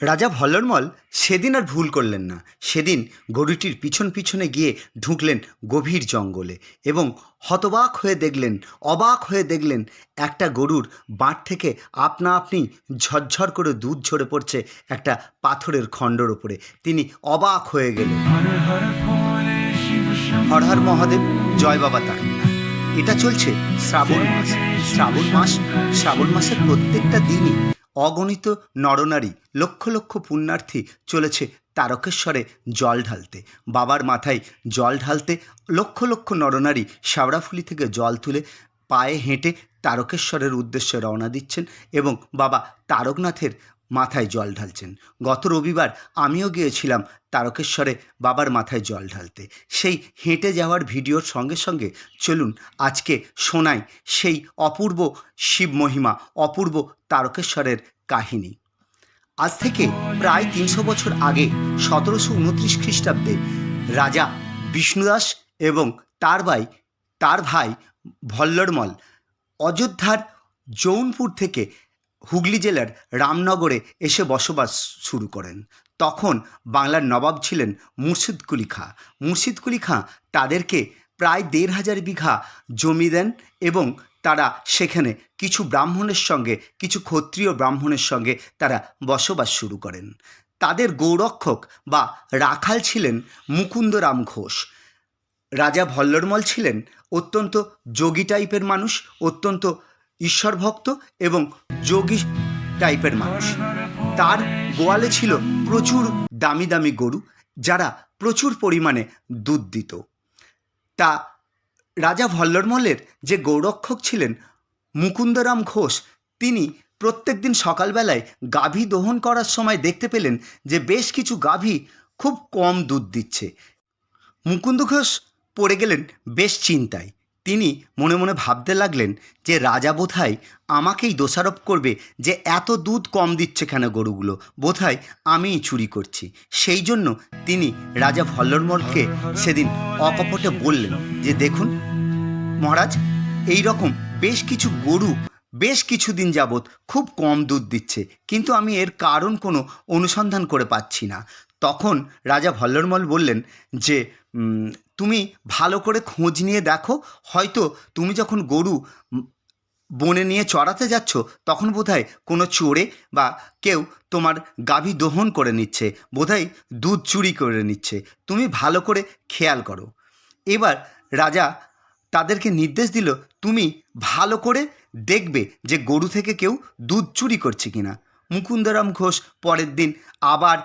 রাজা ভল্লরমল সেদিন আর ভুল করলেন না। সেদিন গরুটির পিছন পিছনে গিয়ে ঢুকলেন গভীর জঙ্গলে এবং হতবাক হয়ে দেখলেন, অবাক হয়ে দেখলেন একটা গরুর বাঁট থেকে আপনা আপনি ঝরঝর করে দুধ ঝরে পড়ছে একটা পাথরের খণ্ডর ওপরে তিনি অবাক হয়ে গেলেন। হর হর মহাদেব, জয় বাবা তারিণা এটা চলছে শ্রাবণ মাস। শ্রাবণ মাস, শ্রাবণ মাসের প্রত্যেকটা দিনই অগণিত নরনারী, লক্ষ লক্ষ পুণ্যার্থী চলেছে তারকেশ্বরে জল ঢালতে। বাবার মাথায় জল ঢালতে লক্ষ লক্ষ নরনারী শ্যাওড়াফুলি থেকে জল তুলে পায়ে হেঁটে তারকেশ্বরের উদ্দেশ্যে রওনা দিচ্ছেন এবং বাবা তারকনাথের মাথায় জল ঢালছেন। গত রবিবার আমিও গিয়েছিলাম তারকেশ্বরে বাবার মাথায় জল ঢালতে। সেই হেঁটে যাওয়ার ভিডিওর সঙ্গে সঙ্গে চলুন আজকে শোনাই সেই অপূর্ব শিব মহিমা, অপূর্ব তারকেশ্বরের কাহিনী। আজ থেকে প্রায় তিনশো বছর আগে সতেরোশো উনত্রিশ খ্রিস্টাব্দে রাজা বিষ্ণুদাস এবং তার ভাই তার ভাই ভল্লরমল অযোধ্যার জৌনপুর থেকে হুগলি জেলার রামনগরে এসে বসবাস শুরু করেন। তখন বাংলার নবাব ছিলেন মুর্শিদ কুলি খাঁ। মুর্শিদ কুলি খাঁ তাদেরকে প্রায় দেড় হাজার বিঘা জমি দেন এবং তারা সেখানে কিছু ব্রাহ্মণের সঙ্গে, কিছু ক্ষত্রিয় ব্রাহ্মণের সঙ্গে তারা বসবাস শুরু করেন। তাদের গৌরক্ষক বা রাখাল ছিলেন মুকুন্দরাম ঘোষ। রাজা ভল্লরমল ছিলেন অত্যন্ত যোগী টাইপের মানুষ, অত্যন্ত ঈশ্বরভক্ত এবং যোগী টাইপের মানুষ। তার গোয়ালে ছিল প্রচুর দামি দামি গরু, যারা প্রচুর পরিমাণে দুধ দিত। তা রাজা ভল্লরমলের যে গৌরক্ষক ছিলেন, মুকুন্দরাম ঘোষ, তিনি প্রত্যেক দিন সকালবেলায় গাভী দহন করার সময় দেখতে পেলেন যে বেশ কিছু গাভী খুব কম দুধ দিচ্ছে। মুকুন্দ ঘোষ পড়ে গেলেন বেশ চিন্তায়। তিনি মনে মনে ভাবতে লাগলেন যে রাজা বোধহয় আমাকেই দোষারোপ করবে যে এত দুধ কম দিচ্ছে কেন গরুগুলো? বোধহয় আমিই চুরি করছি। সেই জন্য তিনি রাজা ভল্লরমলকে সেদিন অকপটে বললেন যে দেখুন, মহারাজ, এই রকম বেশ কিছু গরু বেশ কিছুদিন যাবৎ খুব কম দুধ দিচ্ছে, কিন্তু আমি এর কারণ কোনো অনুসন্ধান করে পাচ্ছি না। তখন রাজা ভল্লরমল বললেন যে তুমি ভালো করে খোঁজ নিয়ে দেখো। হয়তো তুমি যখন গরু বনে নিয়ে চড়াতে যাচ্ছ, তখন বোধহয় কোনো চোরে বা কেউ তোমার গাভী দহন করে নিচ্ছে, বোধহয় দুধ চুরি করে নিচ্ছে। তুমি ভালো করে খেয়াল করো। এবার রাজা তাদেরকে নির্দেশ দিল, তুমি ভালো করে দেখবে যে গরু থেকে কেউ দুধ চুরি করছে কিনা। মুকুন্দরাম ঘোষ পরের দিন আবার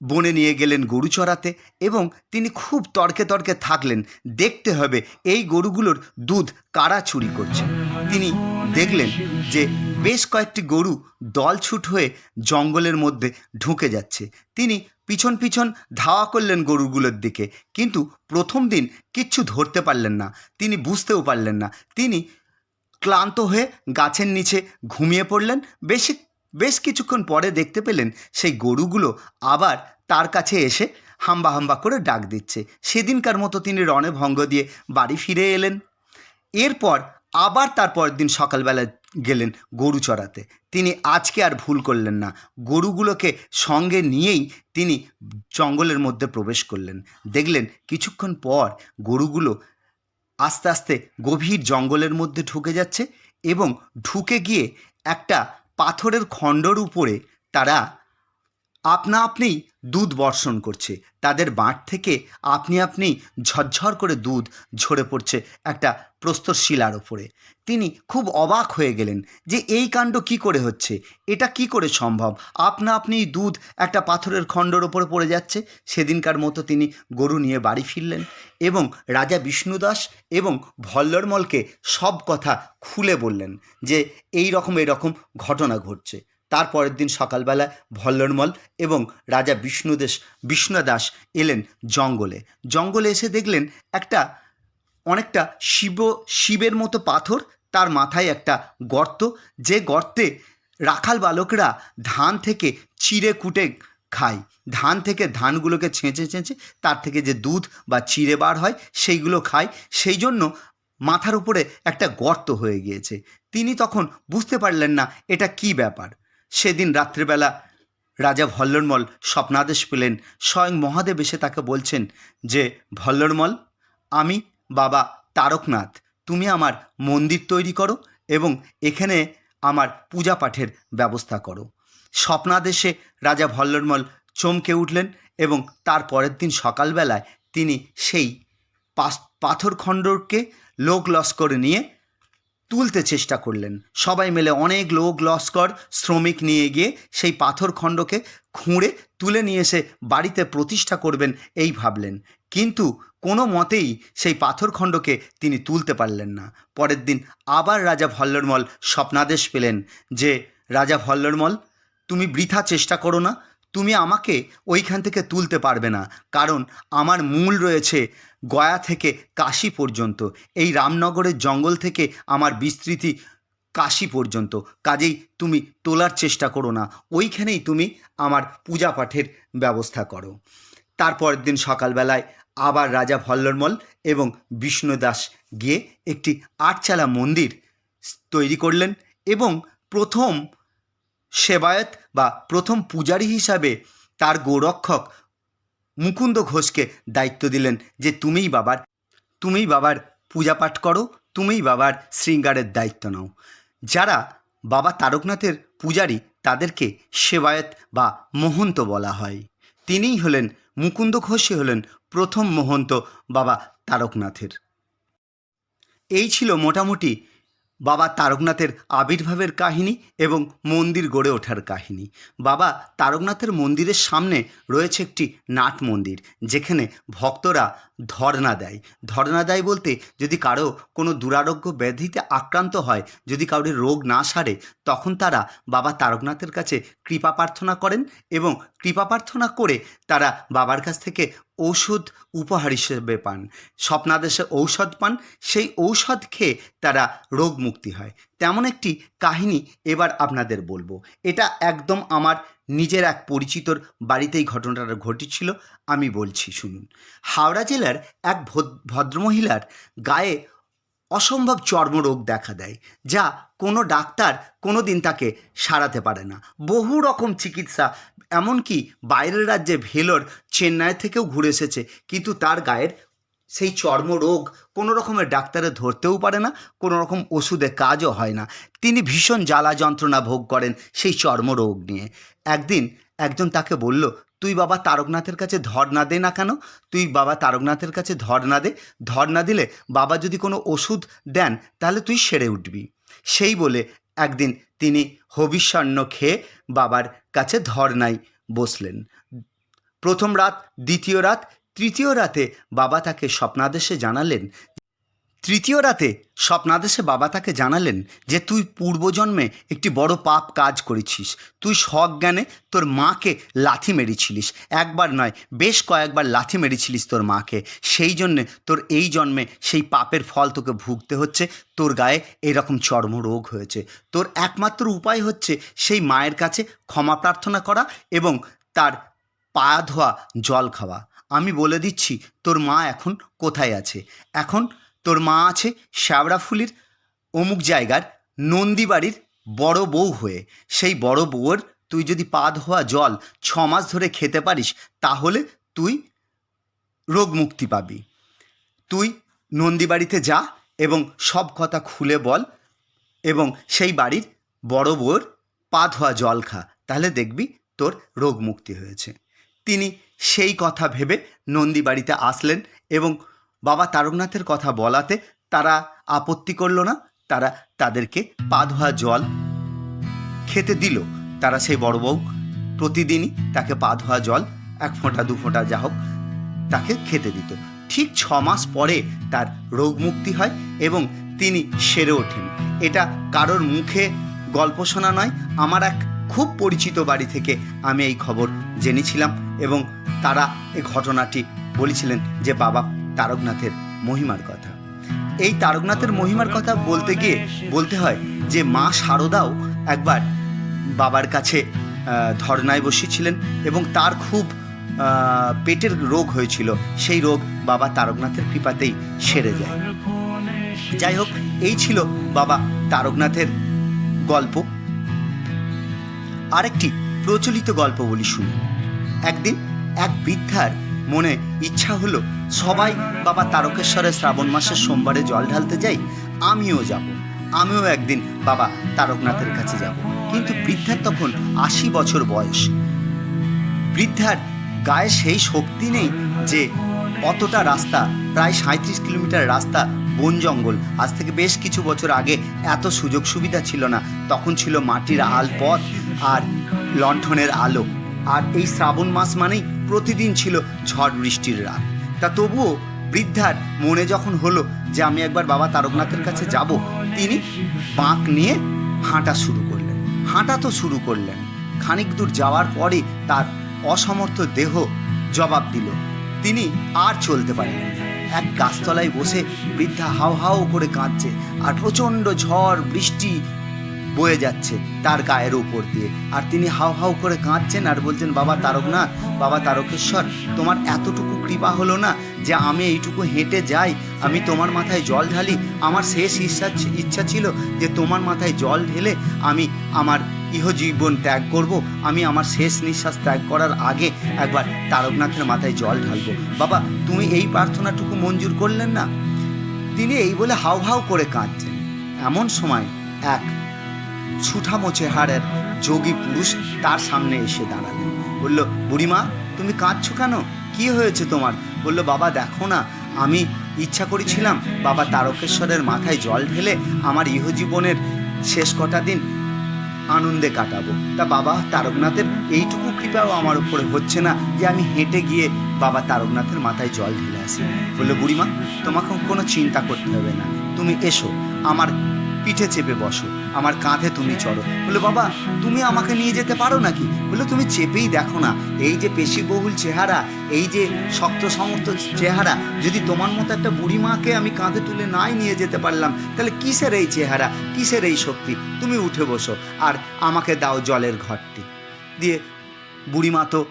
বনে নিয়ে গেলেন গরু চড়াতে এবং তিনি খুব তর্কে তর্কে থাকলেন, দেখতে হবে এই গরুগুলোর দুধ কারা চুরি করছে। তিনি দেখলেন যে বেশ কয়েকটি গরু দলছুট হয়ে জঙ্গলের মধ্যে ঢুকে যাচ্ছে। তিনি পিছন পিছন ধাওয়া করলেন গরুগুলোর দিকে, কিন্তু প্রথম দিন কিচ্ছু ধরতে পারলেন না। তিনি বুঝতেও পারলেন না। তিনি ক্লান্ত হয়ে গাছের নিচে ঘুমিয়ে পড়লেন। বেশি বেশ কিছুক্ষণ পরে দেখতে পেলেন সেই গরুগুলো আবার তার কাছে এসে হাম্বা হাম্বা করে ডাক দিচ্ছে। সেদিনকার মতো তিনি রণে ভঙ্গ দিয়ে বাড়ি ফিরে এলেন। এরপর আবার তার পরের দিন সকালবেলা গেলেন গরু চড়াতে। তিনি আজকে আর ভুল করলেন না। গরুগুলোকে সঙ্গে নিয়েই তিনি জঙ্গলের মধ্যে প্রবেশ করলেন। দেখলেন কিছুক্ষণ পর গরুগুলো আস্তে আস্তে গভীর জঙ্গলের মধ্যে ঢুকে যাচ্ছে এবং ঢুকে গিয়ে একটা পাথরের খণ্ডর উপরে তারা আপনা আপনি দুধ বর্ষণ করছে। তাদের বাঁট থেকে আপনি আপনি ঝরঝর করে দুধ ঝরে পড়ছে একটা প্রস্তর শিলার ওপরে। তিনি খুব অবাক হয়ে গেলেন যে এই কাণ্ড কি করে হচ্ছে? এটা কি করে সম্ভব? আপনা আপনি দুধ একটা পাথরের খণ্ডর ওপরে পড়ে যাচ্ছে। সেদিনকার মতো তিনি গরু নিয়ে বাড়ি ফিরলেন এবং রাজা বিষ্ণুদাস এবং ভল্লরমলকে সব কথা খুলে বললেন যে এই রকম এরকম ঘটনা ঘটছে। তারপরের দিন সকালবেলা ভল্লরমল এবং রাজা বিষ্ণুদেশ, বিষ্ণুদাস এলেন জঙ্গলে। জঙ্গলে এসে দেখলেন একটা অনেকটা শিব, শিবের মতো পাথর, তার মাথায় একটা গর্ত। যে গর্তে রাখাল বালকরা ধান থেকে চিড়ে কুটে খায়। ধান থেকে ধানগুলোকে ছেঁচে ছেঁচে তার থেকে যে দুধ বা চিড়ে বার হয়, সেইগুলো খায়। সেই জন্য মাথার উপরে একটা গর্ত হয়ে গিয়েছে। তিনি তখন বুঝতে পারলেন না এটা কি ব্যাপার। সেদিন রাত্রিবেলা রাজা ভল্লরমল স্বপ্নাদেশ পেলেন। স্বয়ং মহাদেব এসে তাকে বলছেন যে, ভল্লরমল, আমি বাবা তারকনাথ। তুমি আমার মন্দির তৈরি করো এবং এখানে আমার পূজা পাঠের ব্যবস্থা করো। স্বপ্নাদেশে রাজা ভল্লরমল চমকে উঠলেন এবং তার পরের দিন সকালবেলায় তিনি সেই পাথরখণ্ডকে লোক লস্কর নিয়ে তুলতে চেষ্টা করলেন। সবাই মিলে অনেক লোক লস্কর, শ্রমিক নিয়ে গিয়ে সেই পাথরখণ্ডকে খুঁড়ে তুলে নিয়ে এসে বাড়িতে প্রতিষ্ঠা করবেন এই ভাবলেন। কিন্তু কোনো মতেই সেই পাথরখণ্ডকে তিনি তুলতে পারলেন না। পরের দিন আবার রাজা ভল্লরমল স্বপ্নাদেশ পেলেন যে, রাজা ভল্লরমল, তুমি বৃথা চেষ্টা করো না। তুমি আমাকে ওইখান থেকে তুলতে পারবে না, কারণ আমার মূল রয়েছে গয়া থেকে কাশী পর্যন্ত। এই রামনগরের জঙ্গল থেকে আমার বিস্তৃতি কাশী পর্যন্ত। কাজেই তুমি তোলার চেষ্টা করো না, ওইখানেই তুমি আমার পূজা পাঠের ব্যবস্থা করো। তারপরের দিন সকালবেলায় আবার রাজা ভল্লরমল এবং বিষ্ণুদাস গিয়ে একটি আটচালা মন্দির তৈরি করলেন এবং প্রথম সেবায়ত বা প্রথম পূজারী হিসাবে তার গোরক্ষক মুকুন্দ ঘোষকে দায়িত্ব দিলেন যে তুমিই বাবার তুমিই বাবার পূজা পাঠ করো, তুমিই বাবার শৃঙ্গারের দায়িত্ব নাও। যারা বাবা তারকনাথের পূজারী তাদেরকে সেবায়ত বা মহন্ত বলা হয়। তিনিই হলেন, মুকুন্দ ঘোষই হলেন প্রথম মহন্ত বাবা তারকনাথের। এই ছিল মোটামুটি বাবা তারকনাথের আবির্ভাবের কাহিনী এবং মন্দির গড়ে ওঠার কাহিনী। বাবা তারকনাথের মন্দিরের সামনে রয়েছে একটি নাট মন্দির, যেখানে ভক্তরা ধর্ণা দেয়। ধর্ণা দেয় বলতে যদি কারও কোনো দুরারোগ্য ব্যাধিতে আক্রান্ত হয়, যদি কারোর রোগ না সারে, তখন তারা বাবা তারকনাথের কাছে কৃপা প্রার্থনা করেন এবং কৃপা প্রার্থনা করে তারা বাবার কাছ থেকে ঔষধ উপহার হিসেবে পান। স্বপ্নাদেশে ঔষধ পান, সেই ঔষধ খেয়ে তারা রোগ মুক্তি হয়। তেমন একটি কাহিনী এবার আপনাদের বলব। এটা একদম আমার নিজের এক পরিচিতর বাড়িতেই ঘটনাটা ঘটেছিল, আমি বলছি শুনুন। হাওড়া জেলার এক ভদ- ভদ্রমহিলার গায়ে অসম্ভব চর্মরোগ দেখা দেয়, যা কোনো ডাক্তার কোনো দিন তাকে সারাতে পারে না। বহু রকম চিকিৎসা, এমনকি বাইরের রাজ্যে ভেলোর চেন্নাই থেকেও ঘুরে এসেছে, কিন্তু তার গায়ের সেই চর্মরোগ কোনো রকমের ডাক্তারে ধরতেও পারে না, কোনো রকম ওষুধে কাজও হয় না। তিনি ভীষণ জ্বালা যন্ত্রণা ভোগ করেন সেই চর্মরোগ নিয়ে। একদিন একজন তাকে বলল তুই বাবা তারকনাথের কাছে ধর না দে না কেন? তুই বাবা তারকনাথের কাছে ধর না দে। ধর না দিলে বাবা যদি কোনো ওষুধ দেন, তাহলে তুই সেরে উঠবি। সেই বলে একদিন তিনি হবিষ্যান্ন খেয়ে বাবার কাছে ধর্নায় বসলেন। প্রথম রাত, দ্বিতীয় রাত, তৃতীয় রাতে বাবা তাকে স্বপ্নাদেশে জানালেন তৃতীয় রাতে স্বপ্নাদেশে বাবা তাকে জানালেন যে, তুই পূর্বজন্মে একটি বড় পাপ কাজ করেছিস। তুই সজ্ঞানে তোর মাকে লাথি মেরেছিলিস। একবার নয়, বেশ কয়েকবার লাথি মেরেছিলিস তোর মাকে। সেই জন্যে তোর এই জন্মে সেই পাপের ফল তোকে ভুগতে হচ্ছে। তোর গায়ে এরকম চর্মরোগ হয়েছে। তোর একমাত্র উপায় হচ্ছে সেই মায়ের কাছে ক্ষমা প্রার্থনা করা এবং তার পা ধোয়া জল খাওয়া। আমি বলে দিচ্ছি, তোর মা এখন কোথায় আছে? এখন তোর মা আছে শ্যাওড়াফুলির অমুক জায়গার নন্দীবাড়ির বড় বউ হয়ে। সেই বড় বউয়ের তুই যদি পা ধোয়া জল ছ মাস ধরে খেতে পারিস, তাহলে তুই রোগ মুক্তি পাবি। তুই নন্দীবাড়িতে যা এবং সব কথা খুলে বল এবং সেই বাড়ির বড় বউয়ের পা ধোয়া জল খা, তাহলে দেখবি তোর রোগ মুক্তি হয়েছে। তিনি সেই কথা ভেবে নন্দী বাড়িতে আসলেন এবং বাবা তারকনাথের কথা বলাতে তারা আপত্তি করল না। তারা তাদেরকে পা ধোয়া জল খেতে দিল। তারা সেই বড় বউ প্রতিদিনই তাকে পা ধোয়া জল, এক ফোঁটা, দু ফোঁটা যা হোক তাকে খেতে দিত। ঠিক ছ মাস পরে তার রোগ মুক্তি হয় এবং তিনি সেরে ওঠেন। এটা কারোর মুখে গল্প শোনা নয়, আমার এক খুব পরিচিত বাড়ি থেকে আমি এই খবর জেনেছিলাম এবং তারা এই ঘটনাটি বলেছিলেন যে বাবা তারকনাথের মহিমার কথা। এই তারকনাথের মহিমার কথা বলতে গিয়ে বলতে হয় যে মা শারদাও একবার বাবার কাছে ধর্নায় বসেছিলেন এবং তার খুব পেটের রোগ হয়েছিল। সেই রোগ বাবা তারকনাথের কৃপাতেই সেরে যায়। যাই হোক, এই ছিল বাবা তারকনাথের গল্প। আরেকটি প্রচলিত গল্প বলি শুনি। একদিন এক বৃদ্ধার মনে ইচ্ছা হলো সবাই বাবা তারকেশ্বরের শ্রাবণ মাসের সোমবারে জল ঢালতে যাই, আমিও যাব। আমিও একদিন বাবা তারকনাথের কাছে যাব। কিন্তু বৃদ্ধার তখন আশি বছর বয়স। বৃদ্ধার গায়ে সেই শক্তি নেই যে অতটা রাস্তা, প্রায় সাঁত্রিশ কিলোমিটার রাস্তা, বন জঙ্গল। আজ থেকে বেশ কিছু বছর আগে এত সুযোগ সুবিধা ছিল না। তখন ছিল মাটির আল পথ আর লণ্ঠনের আলো। আর এই শ্রাবণ মাস মানেই প্রতিদিন ছিল ঝড় বৃষ্টির রাত। তা তবুও বৃদ্ধার মনে যখন হলো যে আমি একবার বাবা তারকনাথের কাছে যাব, তিনি বাঁক নিয়ে হাঁটা শুরু করলেন। হাঁটা তো শুরু করলেন। খানিক দূর যাওয়ার পরে তার অসমর্থ দেহ জবাব দিল, তিনি আর চলতে পারলেন এক গাছতলায় বসে বৃদ্ধা হাও হাও করে কাঁদছে আর প্রচণ্ড ঝড়, বৃষ্টি বয়ে যাচ্ছে তার গায়ের উপর দিয়ে। আর তিনি হাও হাও করে কাঁদছেন আর বলছেন, বাবা তারকনাথ, বাবা তারকেশ্বর, তোমার এতটুকু কৃপা হলো না যে আমি এইটুকু হেঁটে যাই। আমি তোমার মাথায় জল ঢালি। আমার শেষ ইচ্ছা ইচ্ছা ছিল যে তোমার মাথায় জল ঢেলে আমি আমার ইহজীবন ত্যাগ করব। আমি আমার শেষ নিঃশ্বাস ত্যাগ করার আগে একবার তারকনাথের মাথায় জল ঢালবো। বাবা, তুমি এই প্রার্থনাটুকু মঞ্জুর করলেন না? তিনি এই বলে হাউ হাউ করে কাঁদছেন। এমন সময় এক ছুঠামো চেহারের যোগী পুরুষ তার সামনে এসে দাঁড়ালেন বলল, বুড়িমা, তুমি কাঁদছো কেন? কি হয়েছে তোমার? বলল, বাবা, দেখো না, আমি ইচ্ছা করেছিলাম বাবা তারকেশ্বরের মাথায় জল ঢেলে আমার ইহজীবনের শেষ কটা দিন আনন্দে কাটাবো। তা বাবা, তারকনাথের এইটুকু কৃপাও আমার উপরে হচ্ছে না যে আমি হেঁটে গিয়ে বাবা তারকনাথের মাথায় জল ঢেলে আসি। বলল, বুড়িমা তোমাকে কোনো চিন্তা করতে হবে না। তুমি এসো, আমার পিঠে চেপে বসো। আমার কাঁধে তুমি চড়ো। বলে, বাবা, তুমি আমাকে নিয়ে যেতে পারো নাকি? বলে, তুমি চেপেই দেখো না। এই যে পেশিবহুল চেহারা, এই যে শক্ত সমর্থ চেহারা, যদি তোমার মতো একটা বুড়ি মাকে আমি কাঁধে তুলে নাই নিয়ে যেতে পারলাম, তাহলে কিসের এই চেহারা, কিসের এই শক্তি? তুমি উঠে বসো আর আমাকে দাও জলের ঘরটি। দিয়ে বুড়িমা তো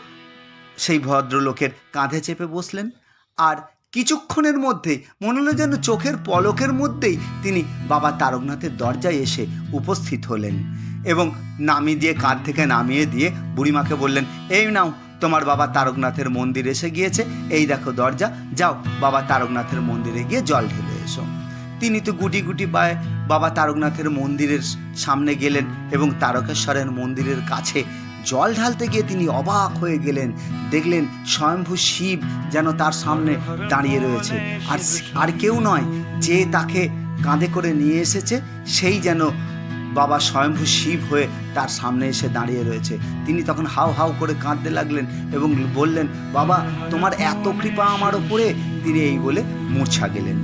সেই ভদ্রলোকের কাঁধে চেপে বসলেন। আর কিছুক্ষণের মধ্যেই মনে হলো যেন চোখের পলকের মধ্যেই তিনি বাবা তারকনাথের দরজায় এসে উপস্থিত হলেন এবং নামিয়ে দিয়ে কাঁধ থেকে নামিয়ে দিয়ে বুড়িমাকে বললেন, এই নাও, তোমার বাবা তারকনাথের মন্দির এসে গিয়েছে। এই দেখো দরজা, যাও, বাবা তারকনাথের মন্দিরে গিয়ে জল ঢেলে এসো। তিনি তো গুটি গুটি পায়ে বাবা তারকনাথের মন্দিরের সামনে গেলেন এবং তারকেশ্বরের মন্দিরের কাছে জল ঢালতে গিয়ে তিনি অবাক হয়ে গেলেন। দেখলেন স্বয়ম্ভু শিব যেন তার সামনে দাঁড়িয়ে রয়েছে। আর আর কেউ নয়, যে তাকে কাঁধে করে নিয়ে এসেছে, সেই যেন বাবা স্বয়ম্ভু শিব হয়ে তার সামনে এসে দাঁড়িয়ে রয়েছে। তিনি তখন হাউ হাউ করে কাঁদতে লাগলেন এবং বললেন, বাবা, তোমার এত কৃপা আমার ওপরে তিনি এই বলে মূর্ছা গেলেন।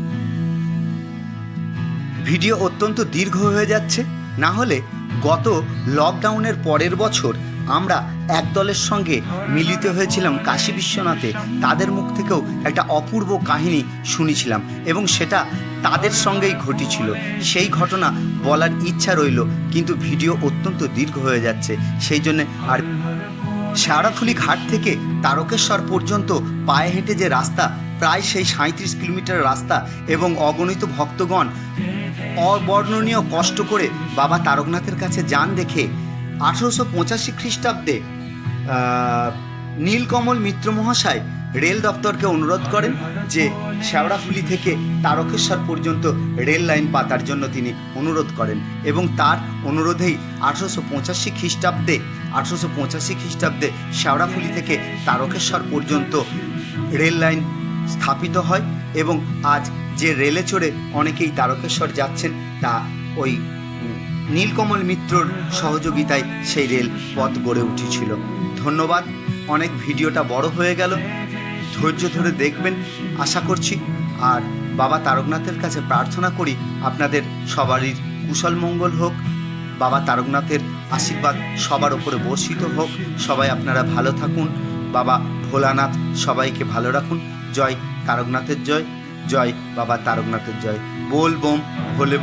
ভিডিও অত্যন্ত দীর্ঘ হয়ে যাচ্ছে। না হলে গত লকডাউনের পরের বছর আমরা এক দলের সঙ্গে মিলিত হয়েছিলাম কাশী বিশ্বনাথে। তাদের মুখ থেকেও একটা অপূর্ব কাহিনী শুনেছিলাম এবং সেটা তাদের সঙ্গেই ঘটেছিল। সেই ঘটনা বলার ইচ্ছা রইল, কিন্তু ভিডিও অত্যন্ত দীর্ঘ হয়ে যাচ্ছে। সেই জন্যে আর শেওড়াফুলি ঘাট থেকে তারকেশ্বর পর্যন্ত পায়ে হেঁটে যে রাস্তা, প্রায় সেই সাঁত্রিশ কিলোমিটার রাস্তা এবং অগণিত ভক্তগণ অবর্ণনীয় কষ্ট করে বাবা তারকনাথের কাছে যান দেখে আঠেরোশো পঁচাশি খ্রিস্টাব্দে নীলকমল মিত্র মহাশয় রেল দপ্তরকে অনুরোধ করেন যে শ্যাওড়াফুলি থেকে তারকেশ্বর পর্যন্ত রেল লাইন পাতার জন্য তিনি অনুরোধ করেন এবং তার অনুরোধেই আঠেরোশো পঁচাশি খ্রিস্টাব্দে, আঠারোশো পঁচাশি খ্রিস্টাব্দে শ্যাওড়াফুলি থেকে তারকেশ্বর পর্যন্ত রেল লাইন স্থাপিত হয় এবং আজ যে রেলে চড়ে অনেকেই তারকেশ্বর যাচ্ছেন তা ওই নীলকমল মিত্রর সহযোগিতায় সেই রেল পথ গড়ে উঠেছিল। ধন্যবাদ, অনেক ভিডিওটা বড় হয়ে গেল। ধৈর্য ধরে দেখবেন, আশা করছি। আর বাবা তারকনাথের কাছে প্রার্থনা করি আপনাদের সবারই কুশল মঙ্গল হোক। বাবা তারকনাথের আশীর্বাদ সবার ওপরে বর্ষিত হোক। সবাই আপনারা ভালো থাকুন। বাবা ভোলানাথ সবাইকে ভালো রাখুন। জয় তারকনাথের জয় জয় বাবা তারকনাথের জয়। বল বোম, ভোলে